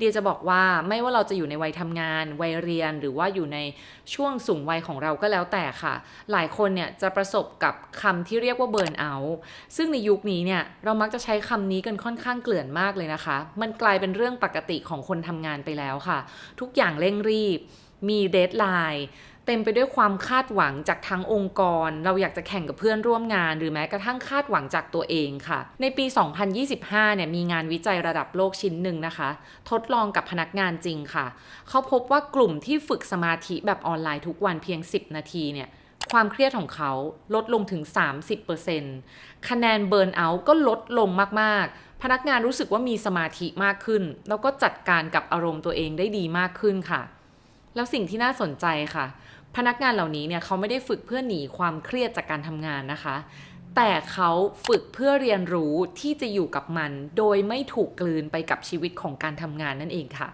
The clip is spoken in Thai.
เดียจะบอกว่าไม่ว่าเราจะอยู่ในวัยทำงาน วัยเรียนหรือว่าอยู่ในช่วงสูงวัยของเราก็แล้วแต่ค่ะ หลายคนเนี่ยจะประสบกับคำที่เรียกว่าเบิร์นเอาท์ซึ่งในยุคนี้เนี่ยเรามักจะใช้คำนี้กันค่อนข้างเกลื่อนมากเลยนะคะ มันกลายเป็นเรื่องปกติของคนทำงานไปแล้วค่ะ ทุกอย่างเร่งรีบมีเดทไลน์เต็มไปด้วยความคาดหวังจากทั้งองค์กร เราอยากจะแข่งกับเพื่อนร่วมงาน หรือแม้กระทั่งคาดหวังจากตัวเองค่ะ ในปี 2025 เนี่ยมีงานวิจัยระดับโลกชิ้นหนึ่งนะคะ ทดลองกับพนักงานจริงค่ะ เขาพบว่ากลุ่มที่ฝึกสมาธิแบบออนไลน์ทุกวันเพียง 10 นาทีเนี่ยความเครียดของเขาลดลงถึง 30%คะแนนเบิร์นเอาท์ก็ลดลงมาก ๆ พนักงานรู้สึกว่ามีสมาธิมากขึ้น แล้วก็จัดการกับอารมณ์ตัวเองได้ดีมากขึ้นค่ะ แล้วสิ่งที่น่าสนใจค่ะ พนักงานเหล่านี้เนี่ยเขาไม่ได้ฝึกเพื่อหนีความเครียดจากการทำงานนะคะ แต่เขาฝึกเพื่อเรียนรู้ที่จะอยู่กับมัน โดยไม่ถูกกลืนไปกับชีวิตของการทำงานนั่นเองค่ะ